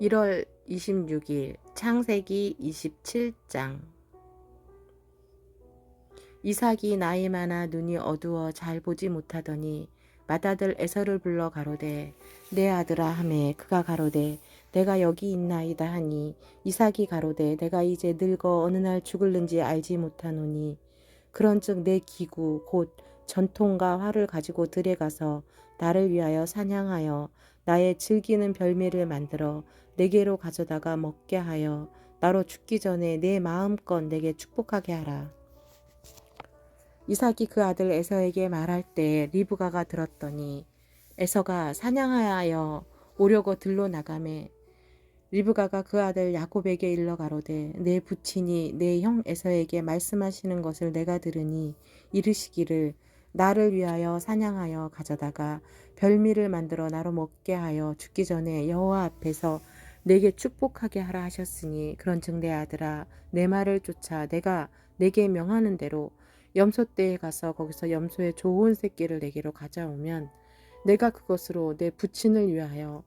1월 26일 창세기 27장. 이삭이 나이 많아 눈이 어두워 잘 보지 못하더니 맏아들 에서를 불러 가로되 내 아들아 하매 그가 가로되 내가 여기 있나이다 하니 이삭이 가로되 내가 이제 늙어 어느 날 죽을는지 알지 못하노니 그런즉 내 기구 곧 전통과 활을 가지고 들에 가서 나를 위하여 사냥하여 나의 즐기는 별미를 만들어 내게로 가져다가 먹게 하여 나로 죽기 전에 내 마음껏 내게 축복하게 하라. 이삭이 그 아들 에서에게 말할 때 리브가가 들었더니 에서가 사냥하여 오려고 들로 나가매 리브가가 그 아들 야곱에게 일러 가로되 내 부친이 내 형 에서에게 말씀하시는 것을 내가 들으니 이르시기를 나를 위하여 사냥하여 가져다가 별미를 만들어 나로 먹게 하여 죽기 전에 여호와 앞에서 내게 축복하게 하라 하셨으니 그런즉 내 아들아 내 말을 쫓아 내가 내게 명하는 대로 염소 떼에 가서 거기서 염소의 좋은 새끼를 내게로 가져오면 내가 그것으로 내 부친을 위하여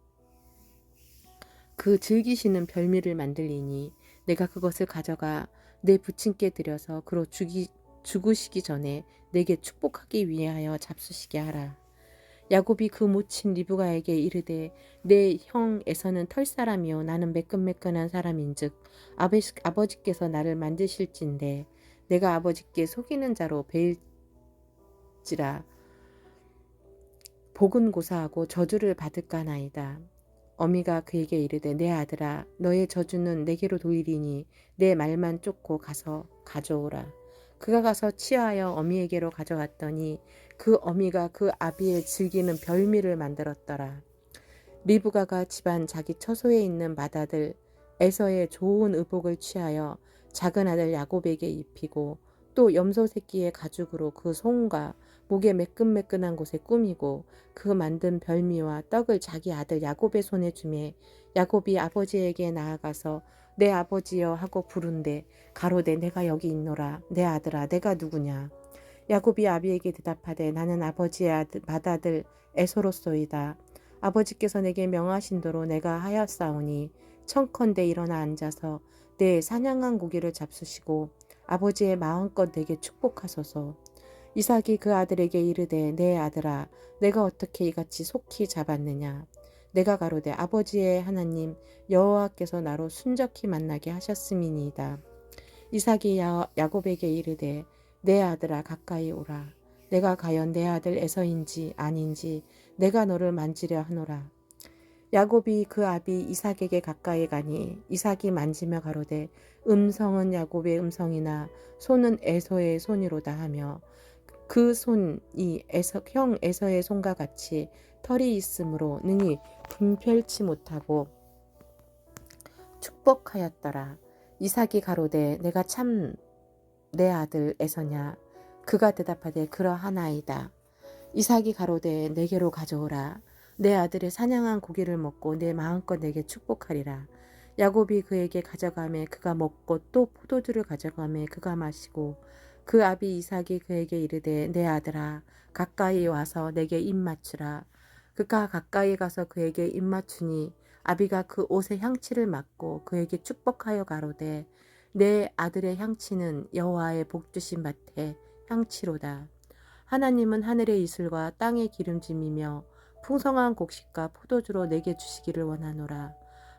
그 즐기시는 별미를 만들리니 내가 그것을 가져가 내 부친께 드려서 그로 죽이, 죽으시기 전에 내게 축복하기 위하여 잡수시게 하라. 야곱이 그 모친 리브가에게 이르되 내 형 에서는 털사람이요 나는 매끈매끈한 사람인즉 아버지, 아버지께서 나를 만드실진데 내가 아버지께 속이는 자로 베일지라 복은 고사하고 저주를 받을까나이다. 어미가 그에게 이르되 내 아들아 너의 저주는 내게로 돌리니 내 말만 쫓고 가서 가져오라. 그가 가서 치하여 어미에게로 가져왔더니 그 어미가 그 아비의 즐기는 별미를 만들었더라. 리브가가 집안 자기 처소에 있는 맏아들 에서의 좋은 의복을 취하여 작은 아들 야곱에게 입히고 또 염소 새끼의 가죽으로 그 손과 목에 매끈매끈한 곳에 꾸미고 그 만든 별미와 떡을 자기 아들 야곱의 손에 주매 야곱이 아버지에게 나아가서 내 아버지여 하고 부른데 가로되 내가 여기 있노라. 내 아들아 내가 누구냐 야곱이 아비에게 대답하되 나는 아버지의 아들, 맏아들 에서로소이다. 아버지께서 내게 명하신 대로 내가 하였사오니 청컨대 일어나 앉아서 내 사냥한 고기를 잡수시고 아버지의 마음껏 내게 축복하소서. 이삭이 그 아들에게 이르되 내 아들아 내가 어떻게 이같이 속히 잡았느냐? 내가 가로되 아버지의 하나님 여호와께서 나로 순적히 만나게 하셨음이니이다. 이삭이 야, 야곱에게 이르되 내 아들아 가까이 오라. 내가 과연 내 아들 에서인지 아닌지 내가 너를 만지려 하노라. 야곱이 그 아비 이삭에게 가까이 가니 이삭이 만지며 가로되 음성은 야곱의 음성이나 손은 에서의 손이로다 하며 그 손이 에서, 형 에서의 손과 같이 털이 있으므로 능히 분별치 못하고 축복하였더라. 이삭이 가로되 내가 참 내 아들 에서냐 그가 대답하되 그러하나이다. 이삭이 가로되 내게로 가져오라. 내 아들의 사냥한 고기를 먹고 내 마음껏 내게 축복하리라. 야곱이 그에게 가져가매 그가 먹고 또 포도주를 가져가매 그가 마시고 그 아비 이삭이 그에게 이르되 내 아들아 가까이 와서 내게 입 맞추라. 그가 가까이 가서 그에게 입 맞추니 아비가 그 옷의 향치를 맡고 그에게 축복하여 가로되 내 아들의 향치는 여호와의 복 주신 밭의 향치로다. 하나님은 하늘의 이슬과 땅의 기름짐이며 풍성한 곡식과 포도주로 내게 주시기를 원하노라.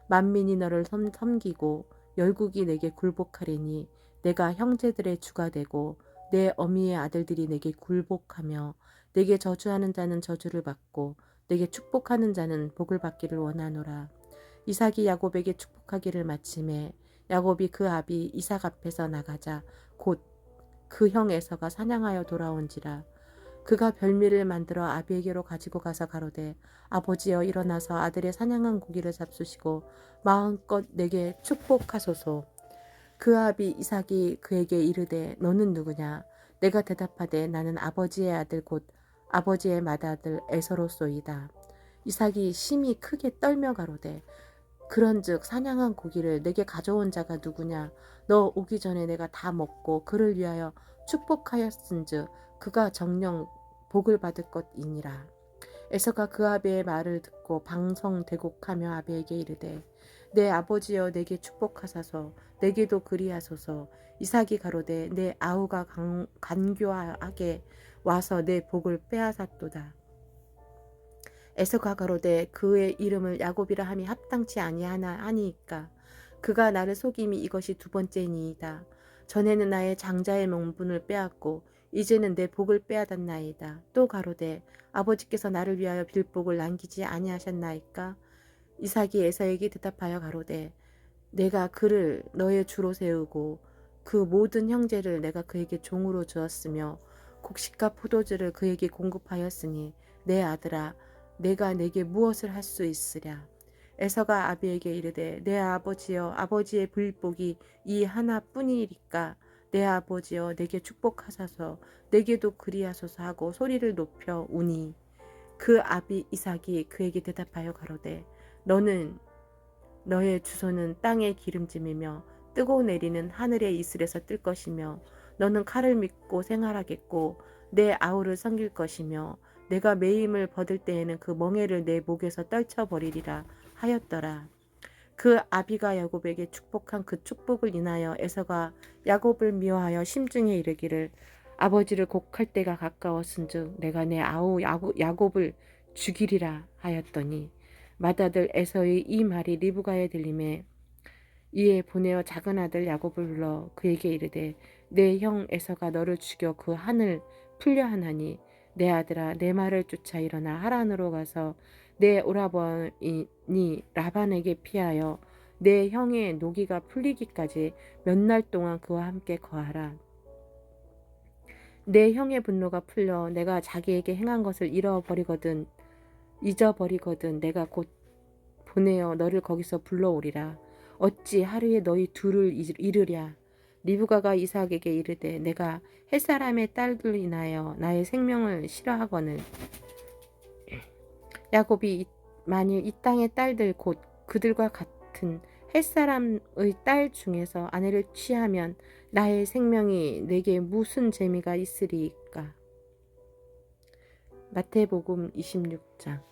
만민이 너를 섬기고 열국이 내게 굴복하리니 내가 형제들의 주가 되고 내 어미의 아들들이 내게 굴복하며 내게 저주하는 자는 저주를 받고 내게 축복하는 자는 복을 받기를 원하노라. 이삭이 야곱에게 축복하기를 마침에 야곱이 그 아비 이삭 앞에서 나가자 곧 그 형 에서가 사냥하여 돌아온지라. 그가 별미를 만들어 아비에게로 가지고 가서 가로되 아버지여 일어나서 아들의 사냥한 고기를 잡수시고 마음껏 내게 축복하소서. 그 아비 이삭이 그에게 이르되 너는 누구냐? 내가 대답하되 나는 아버지의 아들 곧 아버지의 맏아들 에서로소이다. 이삭이 심히 크게 떨며 가로되 그런즉 사냥한 고기를 내게 가져온 자가 누구냐? 너 오기 전에 내가 다 먹고 그를 위하여 축복하였은즉 그가 정령 복을 받을 것이니라. 에서가 그 아비의 말을 듣고 방성대곡하며 아비에게 이르되 내 아버지여 내게 축복하사서 내게도 그리하소서. 이삭이 가로되 내 아우가 간, 간교하게 와서 내 복을 빼앗았도다 에서가 가로되 그의 이름을 야곱이라 함이 합당치 아니하나 하니이까. 그가 나를 속임이 이것이 두 번째니이다. 전에는 나의 장자의 명분을 빼앗고 이제는 내 복을 빼앗았나이다. 또 가로되 아버지께서 나를 위하여 빌복을 남기지 아니하셨나이까? 이삭이 에서에게 대답하여 가로되 내가 그를 너의 주로 세우고 그 모든 형제를 내가 그에게 종으로 주었으며 곡식과 포도주를 그에게 공급하였으니 내 아들아 내가 내게 무엇을 할 수 있으랴? 에서가 아비에게 이르되 내 아버지여 아버지의 불복이 이 하나뿐이니까? 내 아버지여 내게 축복하소서. 내게도 그리하소서 하고 소리를 높여 우니. 그 아비 이삭이 그에게 대답하여 가로되 너는 너의 주소는 땅의 기름짐이며 뜨고 내리는 하늘의 이슬에서 뜰 것이며 너는 칼을 믿고 생활하겠고 내 아우를 섬길 것이며 내가 매임을 벗을 때에는 그 멍에를 내 목에서 떨쳐버리리라 하였더라. 그 아비가 야곱에게 축복한 그 축복을 인하여 에서가 야곱을 미워하여 심중에 이르기를 아버지를 곡할 때가 가까웠은즉 내가 내 아우 야곱을 죽이리라 하였더니 맏아들 에서의 이 말이 리브가에 들림에 이에 보내어 작은 아들 야곱을 불러 그에게 이르되 내 형 에서가 너를 죽여 그 한을 풀려 하나니 내 아들아 내 말을 쫓아 일어나 하란으로 가서 내 오라버니 라반에게 피하여 내 형의 노기가 풀리기까지 몇 날 동안 그와 함께 거하라. 내 형의 분노가 풀려 내가 자기에게 행한 것을 잃어버리거든 잊어버리거든 내가 곧 보내어 너를 거기서 불러오리라. 어찌 하루에 너희 둘을 잃으랴. 리브가가 이삭에게 이르되 내가 햇사람의 딸들 인하여 나의 생명을 싫어하거늘. 야곱이 만일 이 땅의 딸들 곧 그들과 같은 햇사람의 딸 중에서 아내를 취하면 나의 생명이 내게 무슨 재미가 있으리까? 마태복음 26장.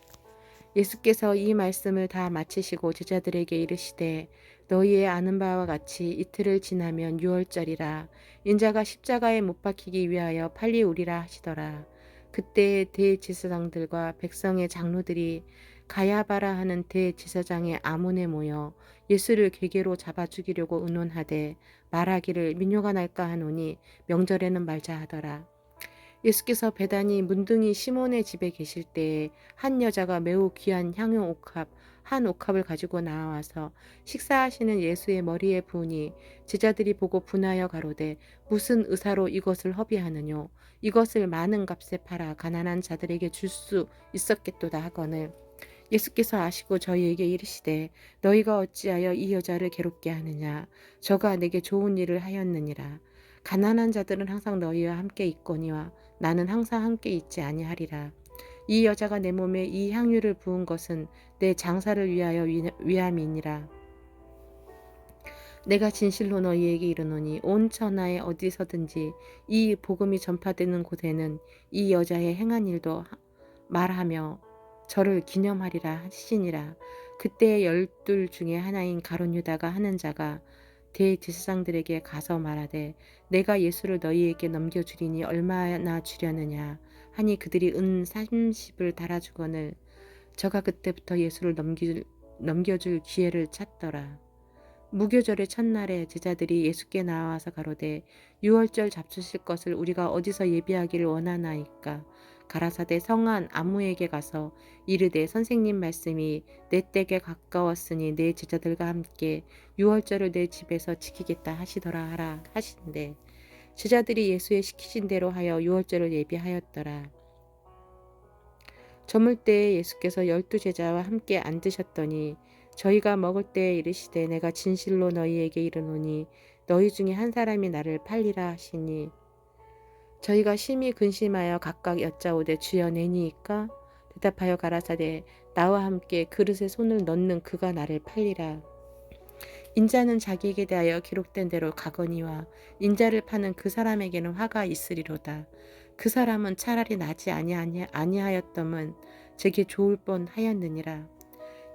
예수께서 이 말씀을 다 마치시고 제자들에게 이르시되 너희의 아는 바와 같이 이틀을 지나면 유월절이라 인자가 십자가에 못 박히기 위하여 빨리 오리라 하시더라. 그때 대제사장들과 백성의 장로들이 가야바라 하는 대제사장의 아문에 모여 예수를 계계로 잡아 죽이려고 의논하되 말하기를 민요가 날까 하노니 명절에는 말자 하더라. 예수께서 배단이 문둥이 시몬의 집에 계실 때에 한 여자가 매우 귀한 향유 옥합 한 옥합을 가지고 나와서 식사하시는 예수의 머리에 부으니 제자들이 보고 분하여 가로되 무슨 의사로 이것을 허비하느뇨? 이것을 많은 값에 팔아 가난한 자들에게 줄 수 있었겠도다 하거늘. 예수께서 아시고 저희에게 이르시되 너희가 어찌하여 이 여자를 괴롭게 하느냐? 저가 내게 좋은 일을 하였느니라. 가난한 자들은 항상 너희와 함께 있거니와 나는 항상 함께 있지 아니하리라. 이 여자가 내 몸에 이 향유를 부은 것은 내 장사를 위하여 위함이니라. 내가 진실로 너희에게 이르노니 온 천하에 어디서든지 이 복음이 전파되는 곳에는 이 여자의 행한 일도 말하며 저를 기념하리라 하시니라. 그때 열둘 중에 하나인 가론 유다가 하는 자가 대제사장들에게 가서 말하되 내가 예수를 너희에게 넘겨주리니 얼마나 주려느냐 하니 그들이 은 30을 달아주거늘 저가 그때부터 예수를 넘길, 넘겨줄 기회를 찾더라. 무교절의 첫날에 제자들이 예수께 나와서 가로되 유월절 잡수실 것을 우리가 어디서 예비하기를 원하나이까 가라사대 성한 아무에게 가서 이르되 선생님 말씀이 내 댁에 가까웠으니 내 제자들과 함께 유월절을 내 집에서 지키겠다 하시더라 하라 하신대 제자들이 예수의 시키신 대로 하여 유월절을 예비하였더라. 저물 때에 예수께서 열두 제자와 함께 앉으셨더니 저희가 먹을 때에 이르시되 내가 진실로 너희에게 이르노니 너희 중에 한 사람이 나를 팔리라 하시니 저희가 심히 근심하여 각각 여짜오되 주여 내니이까 대답하여 가라사대 나와 함께 그릇에 손을 넣는 그가 나를 팔리라 인자는 자기에게 대하여 기록된 대로 가거니와 인자를 파는 그 사람에게는 화가 있으리로다. 그 사람은 차라리 나지 아니하였더면 제게 좋을 뻔하였느니라.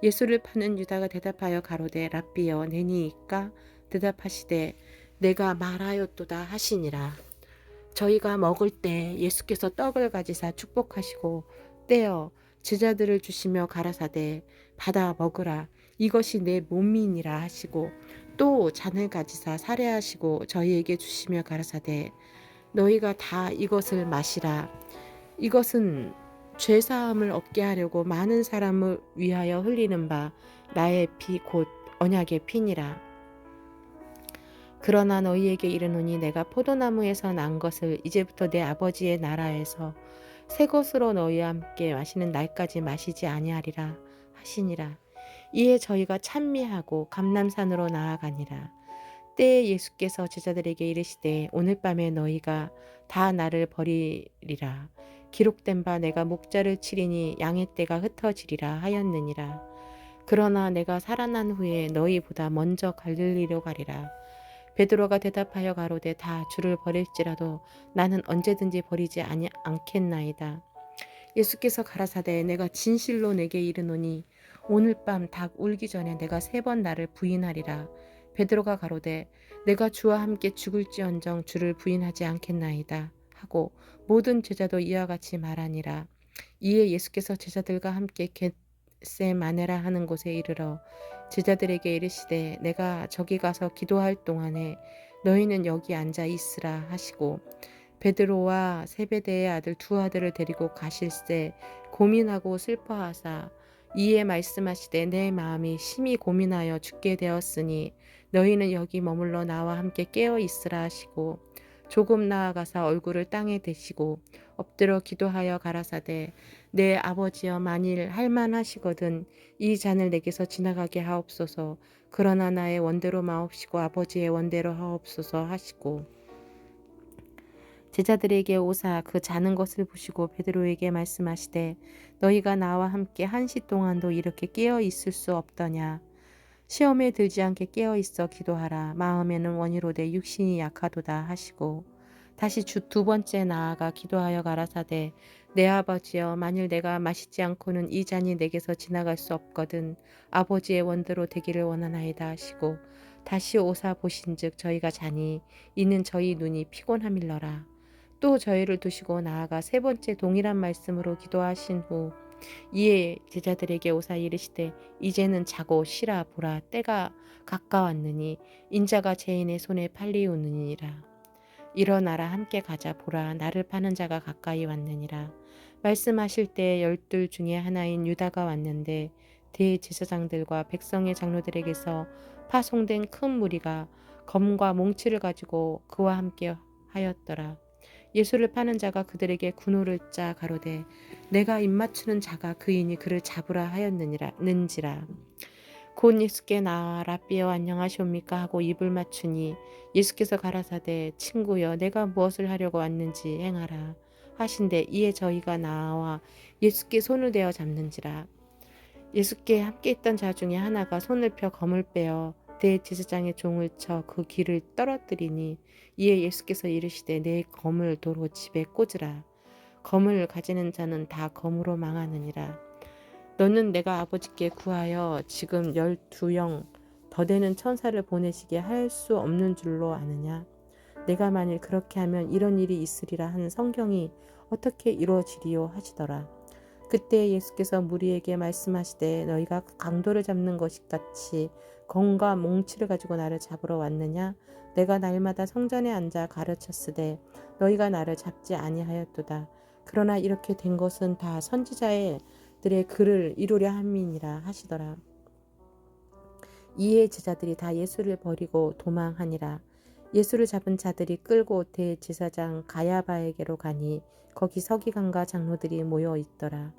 예수를 파는 유다가 대답하여 가로되 랍비여 내니이까 대답하시되 내가 말하였도다 하시니라. 저희가 먹을 때 예수께서 떡을 가지사 축복하시고 떼어 제자들을 주시며 가라사대 받아 먹으라 이것이 내 몸이니라 하시고 또 잔을 가지사 살해하시고 저희에게 주시며 가라사대 너희가 다 이것을 마시라 이것은 죄 사함을 얻게 하려고 많은 사람을 위하여 흘리는 바 나의 피 곧 언약의 피니라 그러나 너희에게 이르노니 내가 포도나무에서 난 것을 이제부터 내 아버지의 나라에서 새 것으로 너희와 함께 마시는 날까지 마시지 아니하리라 하시니라. 이에 저희가 찬미하고 감남산으로 나아가니라. 때에 예수께서 제자들에게 이르시되 오늘 밤에 너희가 다 나를 버리리라. 기록된 바 내가 목자를 치리니 양의 떼가 흩어지리라 하였느니라. 그러나 내가 살아난 후에 너희보다 먼저 갈릴리로 가리라. 베드로가 대답하여 가로되 다 주를 버릴지라도 나는 언제든지 버리지 아니 않겠나이다. 예수께서 가라사대 내가 진실로 내게 이르노니 오늘 밤 닭 울기 전에 내가 세 번 나를 부인하리라. 베드로가 가로되 내가 주와 함께 죽을지언정 주를 부인하지 않겠나이다 하고 모든 제자도 이와 같이 말하니라. 이에 예수께서 제자들과 함께 겟세마네라 하는 곳에 이르러 제자들에게 이르시되 내가 저기 가서 기도할 동안에 너희는 여기 앉아 있으라 하시고 베드로와 세베대의 아들 두 아들을 데리고 가실새 고민하고 슬퍼하사 이에 말씀하시되 내 마음이 심히 고민하여 죽게 되었으니 너희는 여기 머물러 나와 함께 깨어 있으라 하시고 조금 나아가사 얼굴을 땅에 대시고 엎드려 기도하여 가라사대 내 아버지여 만일 할만하시거든 이 잔을 내게서 지나가게 하옵소서. 그러나 나의 원대로 마옵시고 아버지의 원대로 하옵소서 하시고 제자들에게 오사 그 자는 것을 보시고 베드로에게 말씀하시되 너희가 나와 함께 한시 동안도 이렇게 깨어 있을 수 없더냐? 시험에 들지 않게 깨어 있어 기도하라. 마음에는 원이로되 육신이 약하도다 하시고 다시 주 두 번째 나아가 기도하여 가라사대 내 아버지여 만일 내가 마시지 않고는 이 잔이 내게서 지나갈 수 없거든 아버지의 원대로 되기를 원하나이다 하시고 다시 오사 보신즉 저희가 자니 이는 저희 눈이 피곤함일러라 또 저희를 두시고 나아가 세 번째 동일한 말씀으로 기도하신 후 이에 제자들에게 오사 이르시되 이제는 자고 쉬라 보라 때가 가까웠느니 인자가 죄인의 손에 팔리우느니라. 일어나라 함께 가자 보라 나를 파는 자가 가까이 왔느니라. 말씀하실 때 열둘 중에 하나인 유다가 왔는데 대제사장들과 백성의 장로들에게서 파송된 큰 무리가 검과 몽치를 가지고 그와 함께 하였더라 예수를 파는 자가 그들에게 군호를 짜 가로되 내가 입맞추는 자가 그이니 그를 잡으라 하였느니라 는지라. 곧 예수께 나와 라비어 안녕하시옵니까? 하고 입을 맞추니 예수께서 가라사대 친구여 내가 무엇을 하려고 왔는지 행하라 하신대 이에 저희가 나와 예수께 손을 대어 잡는지라. 예수께 함께 있던 자 중에 하나가 손을 펴 검을 빼어 대제사장의 종을 쳐 그 귀를 떨어뜨리니 이에 예수께서 이르시되 내 검을 도로 집에 꽂으라. 검을 가지는 자는 다 검으로 망하느니라. 너는 내가 아버지께 구하여 지금 열두 영 더 되는 천사를 보내시게 할 수 없는 줄로 아느냐? 내가 만일 그렇게 하면 이런 일이 있으리라 하는 성경이 어떻게 이루어지리요 하시더라. 그때 예수께서 무리에게 말씀하시되 너희가 강도를 잡는 것이 같이 검과 몽치를 가지고 나를 잡으러 왔느냐? 내가 날마다 성전에 앉아 가르쳤으되 너희가 나를 잡지 아니하였도다. 그러나 이렇게 된 것은 다 선지자의 들의 글을 이루려 함이니라 하시더라. 이에 제자들이 다 예수를 버리고 도망하니라. 예수를 잡은 자들이 끌고 대제사장 가야바에게로 가니 거기 서기관과 장로들이 모여 있더라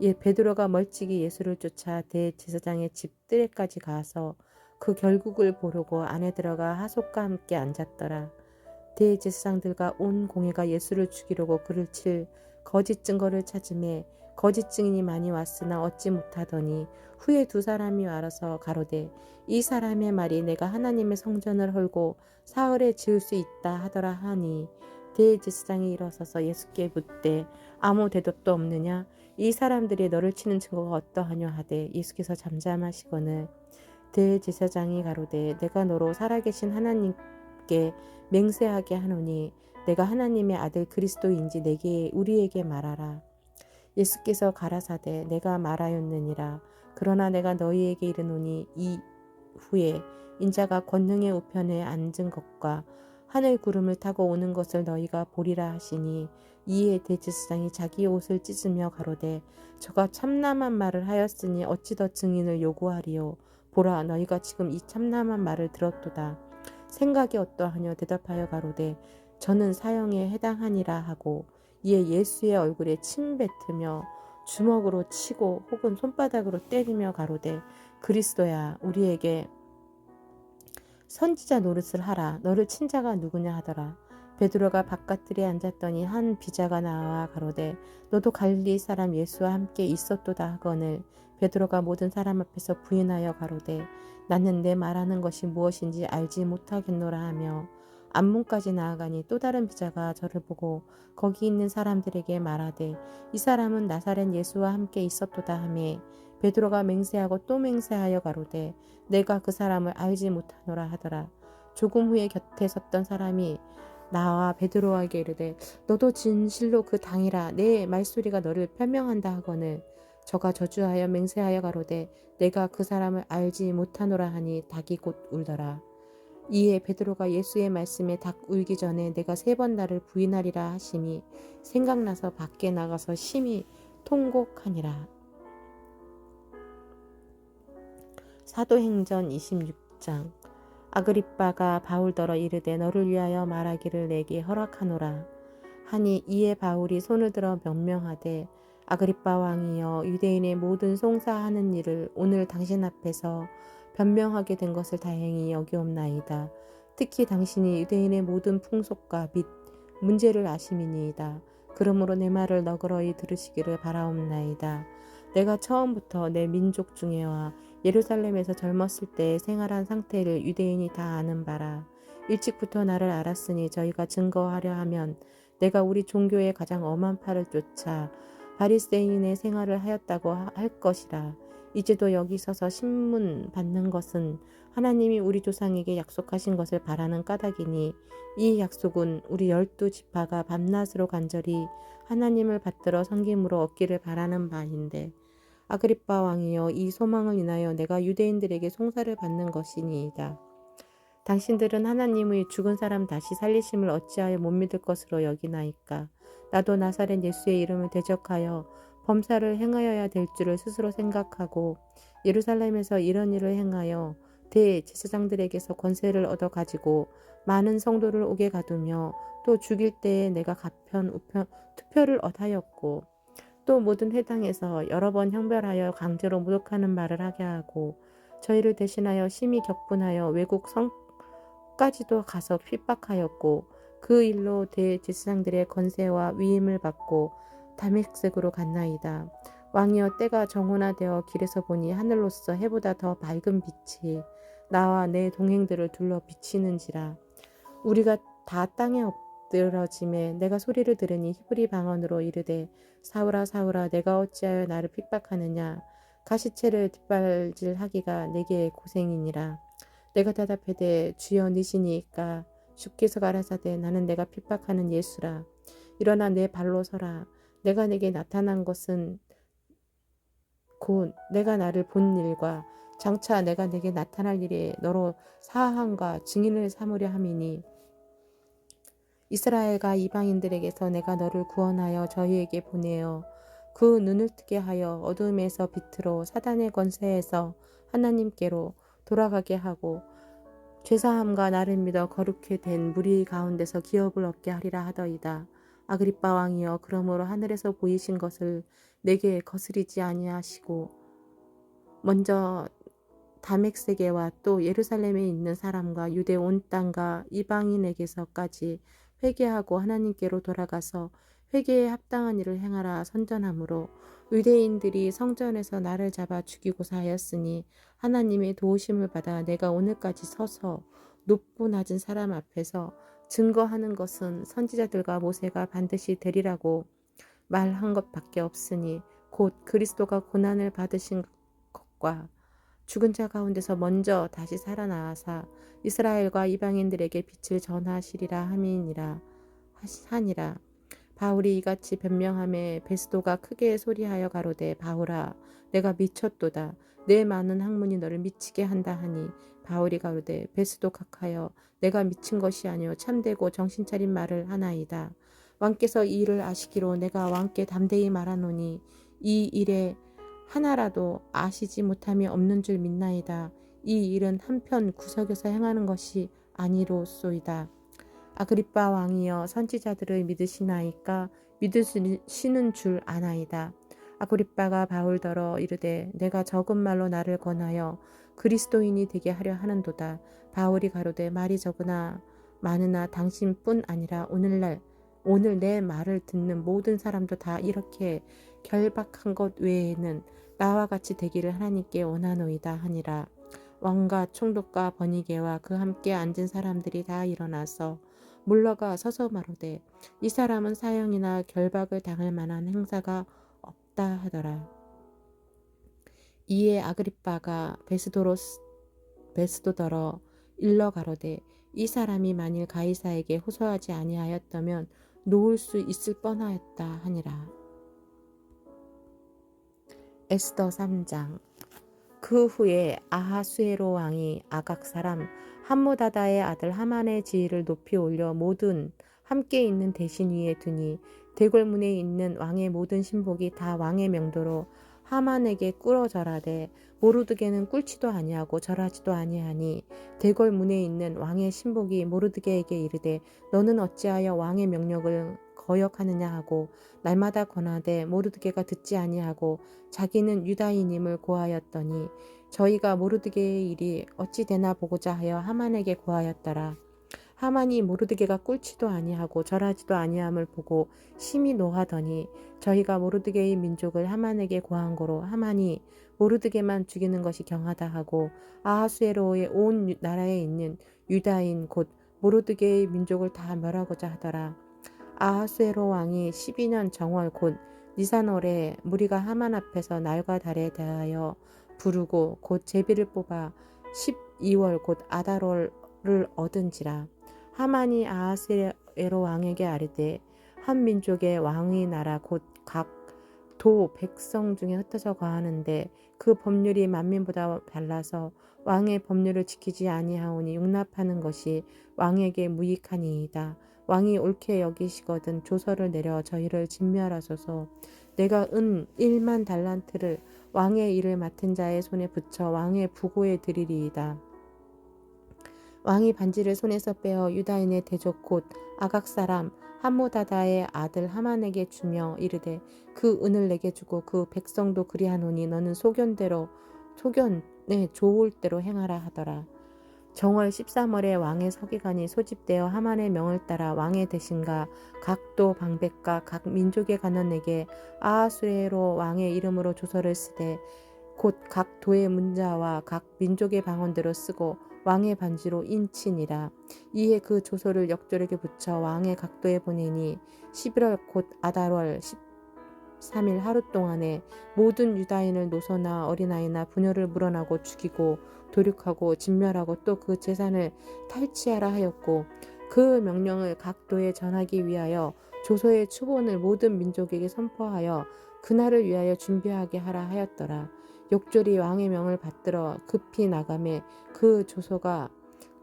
예, 베드로가 멀찍이 예수를 쫓아 대제사장의 집 뜰에까지 가서 그 결국을 보려고 안에 들어가 하속과 함께 앉았더라. 대제사장들과 온 공회가 예수를 죽이려고 그를 칠 거짓 증거를 찾음에 거짓 증인이 많이 왔으나 얻지 못하더니 후에 두 사람이 와서 가로되 이 사람의 말이 내가 하나님의 성전을 헐고 사흘에 지을 수 있다 하더라 하니 대제사장이 일어서서 예수께 묻되 아무 대답도 없느냐 이 사람들이 너를 치는 증거가 어떠하냐 하되 예수께서 잠잠하시거늘 대제사장이 가로되 내가 너로 살아계신 하나님께 맹세하게 하노니 내가 하나님의 아들 그리스도인지 내게 우리에게 말하라. 예수께서 가라사대 내가 말하였느니라. 그러나 내가 너희에게 이르노니 이 후에 인자가 권능의 우편에 앉은 것과 하늘 구름을 타고 오는 것을 너희가 보리라 하시니 이에 대제사장이 자기 옷을 찢으며 가로되 저가 참남한 말을 하였으니 어찌 더 증인을 요구하리요? 보라 너희가 지금 이 참남한 말을 들었도다. 생각이 어떠하뇨 대답하여 가로되 저는 사형에 해당하니라 하고 이에 예수의 얼굴에 침 뱉으며 주먹으로 치고 혹은 손바닥으로 때리며 가로되 그리스도야 우리에게 선지자 노릇을 하라. 너를 친 자가 누구냐 하더라. 베드로가 바깥들에 앉았더니 한 비자가 나와 가로되 너도 갈릴리 사람 예수와 함께 있었도다 하거늘. 베드로가 모든 사람 앞에서 부인하여 가로되 나는 내 말하는 것이 무엇인지 알지 못하겠노라 하며 앞문까지 나아가니 또 다른 비자가 저를 보고 거기 있는 사람들에게 말하되 이 사람은 나사렛 예수와 함께 있었도다 하매 베드로가 맹세하고 또 맹세하여 가로되 내가 그 사람을 알지 못하노라 하더라. 조금 후에 곁에 섰던 사람이 나와 베드로에게 이르되 너도 진실로 그 당이라 내 말소리가 너를 표명한다 하거늘. 저가 저주하여 맹세하여 가로되 내가 그 사람을 알지 못하노라 하니 닭이 곧 울더라. 이에 베드로가 예수의 말씀에 닭 울기 전에 내가 세 번 나를 부인하리라 하심이 생각나서 밖에 나가서 심히 통곡하니라. 사도행전 26장 아그리빠가 바울더러 이르되 너를 위하여 말하기를 내게 허락하노라 하니 이에 바울이 손을 들어 명명하되 아그리빠 왕이여 유대인의 모든 송사하는 일을 오늘 당신 앞에서 변명하게 된 것을 다행히 여기옵나이다. 특히 당신이 유대인의 모든 풍속과 및 문제를 아심이니이다. 그러므로 내 말을 너그러이 들으시기를 바라옵나이다. 내가 처음부터 내 민족 중에와 예루살렘에서 젊었을 때 생활한 상태를 유대인이 다 아는 바라. 일찍부터 나를 알았으니 저희가 증거하려 하면 내가 우리 종교의 가장 엄한 팔을 쫓아 바리새인의 생활을 하였다고 할 것이라. 이제도 여기 서서 신문 받는 것은 하나님이 우리 조상에게 약속하신 것을 바라는 까닭이니 이 약속은 우리 열두 지파가 밤낮으로 간절히 하나님을 받들어 섬김으로 얻기를 바라는 바인데 아그리빠 왕이여 이 소망을 인하여 내가 유대인들에게 송사를 받는 것이니이다. 당신들은 하나님의 죽은 사람 다시 살리심을 어찌하여 못 믿을 것으로 여기나이까. 나도 나사렛 예수의 이름을 대적하여 범사를 행하여야 될 줄을 스스로 생각하고 예루살렘에서 이런 일을 행하여 대제사장들에게서 권세를 얻어 가지고 많은 성도를 오게 가두며 또 죽일 때에 내가 가편 우편 투표를 얻하였고 또 모든 회당에서 여러 번 형별하여 강제로 모독하는 말을 하게 하고 저희를 대신하여 심히 격분하여 외국 성까지도 가서 핍박하였고 그 일로 대제사장들의 권세와 위임을 받고 담액색으로 갔나이다. 왕이여 때가 정혼화되어 길에서 보니 하늘로서 해보다 더 밝은 빛이 나와 내 동행들을 둘러 비치는지라 우리가 다 땅에 엎 드러짐에 내가 소리를 들으니 히브리 방언으로 이르되 사울아 사울아 내가 어찌하여 나를 핍박하느냐? 가시채를 뒷발질하기가 내게 고생이니라. 내가 대답하되 주여 니시니까? 주께서 가라사대 나는 내가 핍박하는 예수라. 일어나 내 발로 서라. 내가 내게 나타난 것은 곧 내가 나를 본 일과 장차 내가 내게 나타날 일에 너로 사함과 증인을 삼으려 함이니 이스라엘과 이방인들에게서 내가 너를 구원하여 저희에게 보내어 그 눈을 뜨게 하여 어둠에서 빛으로 사단의 권세에서 하나님께로 돌아가게 하고 죄사함과 나를 믿어 거룩해 된 무리 가운데서 기업을 얻게 하리라 하더이다. 아그리빠 왕이여 그러므로 하늘에서 보이신 것을 내게 거스리지 아니하시고 먼저 다맥 세계와 또 예루살렘에 있는 사람과 유대 온 땅과 이방인에게서까지 회개하고 하나님께로 돌아가서 회개에 합당한 일을 행하라 선전하므로 유대인들이 성전에서 나를 잡아 죽이고사 하였으니 하나님의 도우심을 받아 내가 오늘까지 서서 높고 낮은 사람 앞에서 증거하는 것은 선지자들과 모세가 반드시 되리라고 말한 것밖에 없으니 곧 그리스도가 고난을 받으신 것과 죽은 자 가운데서 먼저 다시 살아나사 이스라엘과 이방인들에게 빛을 전하시리라 함이니라 하니라. 바울이 이같이 변명함에 베스도가 크게 소리하여 가로되 바울아 내가 미쳤도다. 내 많은 학문이 너를 미치게 한다 하니 바울이 가로되 베스도 각하여 내가 미친 것이 아니요 참되고 정신 차린 말을 하나이다. 왕께서 이 일을 아시기로 내가 왕께 담대히 말하노니 이 일에 하나라도 아시지 못함이 없는 줄 믿나이다. 이 일은 한편 구석에서 행하는 것이 아니로소이다. 아그리빠 왕이여 선지자들을 믿으시나이까 믿으시는 줄 아나이다. 아그리빠가 바울더러 이르되 내가 적은 말로 나를 권하여 그리스도인이 되게 하려 하는도다. 바울이 가로되 말이 적으나 많으나 당신뿐 아니라 오늘날 오늘 내 말을 듣는 모든 사람도 다 이렇게 결박한 것 외에는 나와 같이 되기를 하나님께 원하노이다 하니라. 왕과 총독과 번이게와 그 함께 앉은 사람들이 다 일어나서 물러가 서서 말하되 이 사람은 사형이나 결박을 당할 만한 행사가 없다 하더라. 이에 아그리빠가 베스도로스 베스도더러 일러 가로되 이 사람이 만일 가이사에게 호소하지 아니하였다면 놓을 수 있을 뻔하였다 하니라. 에스더 3장. 그 후에 아하수에로 왕이 아각 사람 함무다다의 아들 하만의 지위를 높이 올려 모든 함께 있는 대신 위에 두니 대궐문에 있는 왕의 모든 신복이 다 왕의 명도로 하만에게 꿇어 절하되 모르드게는 꿇지도 아니하고 절하지도 아니하니 대궐문에 있는 왕의 신복이 모르드게에게 이르되 너는 어찌하여 왕의 명령을 거역하느냐 하고 날마다 권하되 모르드게가 듣지 아니하고 자기는 유다인임을 고하였더니 저희가 모르드게의 일이 어찌 되나 보고자 하여 하만에게 고하였더라. 하만이 모르드게가 꿀치도 아니하고 절하지도 아니함을 보고 심히 노하더니 저희가 모르드게의 민족을 하만에게 고한 거로 하만이 모르드게만 죽이는 것이 경하다 하고 아하수에로의 온 나라에 있는 유다인 곧 모르드게의 민족을 다 멸하고자 하더라. 아하수에로 왕이 12년 정월 곧 니산월에 무리가 하만 앞에서 날과 달에 대하여 부르고 곧 제비를 뽑아 12월 곧 아달월을 얻은지라. 하만이 아하스에로 왕에게 아뢰되 한 민족의 왕의 나라 곧 각 도 백성 중에 흩어져 거하는데 그 법률이 만민보다 달라서 왕의 법률을 지키지 아니하오니 용납하는 것이 왕에게 무익하니이다. 왕이 옳게 여기시거든 조서를 내려 저희를 진멸하소서. 내가 은 1만 달란트를 왕의 일을 맡은 자의 손에 붙여 왕의 부고에 드리리이다. 왕이 반지를 손에서 빼어 유다인의 대적 곧 아각 사람 함모다다의 아들 하만에게 주며 이르되 그 은을 내게 주고 그 백성도 그리하노니 너는 소견대로 소견 에 좋을 대로 행하라 하더라. 정월 13월에 왕의 서기관이 소집되어 하만의 명을 따라 왕의 대신과 각도 방백과 각 민족의 관원에게 아하수에로 왕의 이름으로 조서를 쓰되 곧 각 도의 문자와 각 민족의 방언대로 쓰고 왕의 반지로 인치니라. 이에 그 조서를 역졸에게 붙여 왕의 각도에 보내니 11월 곧 아달월 13일 하루 동안에 모든 유다인을 노소나 어린아이나 부녀를 물어나고 죽이고 도륙하고 진멸하고 또 그 재산을 탈취하라 하였고 그 명령을 각도에 전하기 위하여 조서의 추본을 모든 민족에게 선포하여 그날을 위하여 준비하게 하라 하였더라. 욕졸이 왕의 명을 받들어 급히 나감에 그 조서가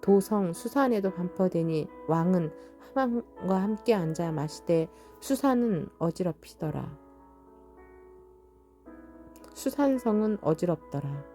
도성 수산에도 반포되니 왕은 하만과 함께 앉아 마시되 수산은 어지럽히더라. 수산성은 어지럽더라.